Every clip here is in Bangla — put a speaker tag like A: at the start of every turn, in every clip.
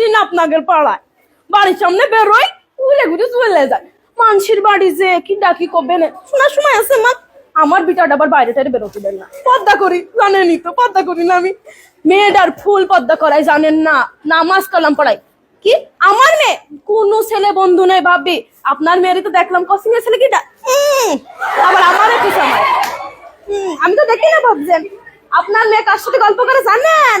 A: আসি না আপনাদের পাড়ায়। বাড়ির সামনে বেরোই উলে ঘুরে চলে যায়। মানুষের বাড়ি যে কি ডাকি কবে না শোনার সময় আছে মা আমার বিটাটা আবার বাইরে টাইরে বেরোতে দেন না। পদ্মা করি জানেনই তো পদ্মা করি না আমি। মেয়েটার ফুল পদ্মা করাই জানেন না নামাজ কালাম পড়াই কি? আমার মেয়ে? কোন ছেলে বন্ধু নেই ভাবি। আপনার মেয়েরই তো দেখলাম কসিং এর ছেলে উম, আবার আমার একটু সময়। আমি তো দেখি না ভাবছেন। আপনার মেয়ে কার সাথে গল্প করে জানেন?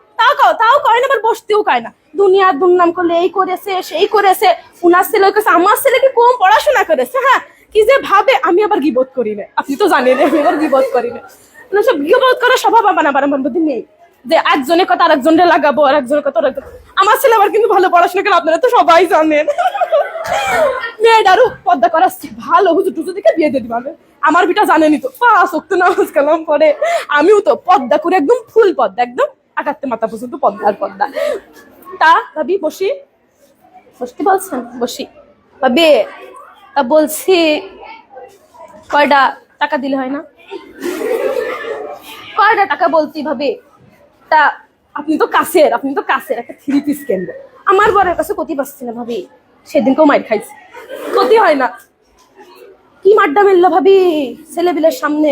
A: তাও তাও কয় না, আবার বসতেও কয় না। দুনিয়ার দুর্নাম করলে এই করেছে, সেই করেছে, উনার ছেলে করেছে আমার ছেলে কি কম পড়াশোনা করেছে? হ্যাঁ কি যে ভাবে, আমি আবার গিবোধ করি না। আপনি তো জানেন, আমি আবার গিবোধ করি না। মানে সব গিবোধ করার স্বভাব আমার আবার আমার নেই। যে একজনের কথা আর একজনের লাগাবো আর একজনের কথা আর একজন আমার ছেলে আবার কিন্তু ভালো পড়াশোনা করে, আপনারা তো সবাই জানেন। মেয়েটারও পদ্মা করাচ্ছি, ভালো, হুজুর টুজু বিয়ে দিয়ে দিবে আমার বিটা জানেনি তো। পাঁচ নামাজ কালাম পরে আমিও তো পদ্মা করে একদম ফুল পদ্মা, একদম আকাত্তে মাথা পর্যন্ত পদ্মার পদ্মা। তা, ভাবি, বসি। বসতে বলছেন? বসি। ভাবি, তা বলছি কয়টা টাকা দিলে হয় না? কয়টা টাকা বলছি, ভাবি? তা, আপনি তো কাছের, আপনি তো কাছের একটা থ্রি পিস কিনবো আমার বরের কাছে ক্ষতি পাচ্ছি না, ভাবি। সেদিনকেও মাইর খাইছি। ক্ষতি হয় না। কি মাড্ডা মেললো ভাবি? ছেলেবিলের সামনে।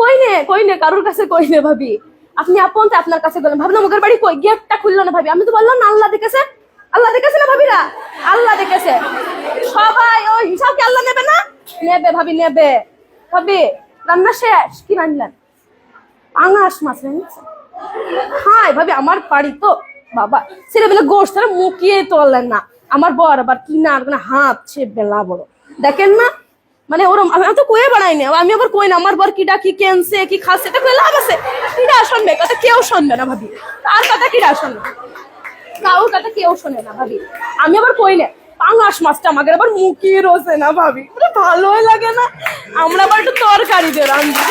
A: কই নে কই নে কারোর কাছে কই নে ভাবি। আপনি আপন তো আপনার কাছে গেলেন। ভাবলাম ওদের বাড়ি কই? গেটটা খুললো না ভাবি। আমি তো বললাম না, আল্লাহ দেখেছে। আল্লাহ দেখেছে না ভাবিরা? আল্লাহ দেখেছে। সবাই ওই হিসাব কি আল্লাহ নেবে না? নেবে ভাবি নেবে। ভাবি, রান্না শেষ? কি রান্নান পাঙাশ মাছ রান্না হাই ভাবি, আমার বাড়ি তো, বাবা, ছেলেবেলা গোষ্ঠ তারা মুখিয়ে তোলেন না। আমার বর আবার কিনার মানে হাত সে বেলা বড়। দেখেন না মানে ওরম, আমি তো কয়ে বাড়াই না আমি আবার কই না, আমার বর কিটা কি কেনছে কি খাচ্ছে, এটা লাভ আছে। কিটা শুনবে কথা কেউ শুনবে না ভাবি। তার কথা কিটা শুনবে? কারোর কথা কেউ শোনে না ভাবি। আমি আবার কই না পাঙাশ মাছটা আমাকে আবার মুখিয়ে রোজে না ভাবি। ভালোই লাগে না। আমরা আবার একটু তরকারি দিয়ে রান্না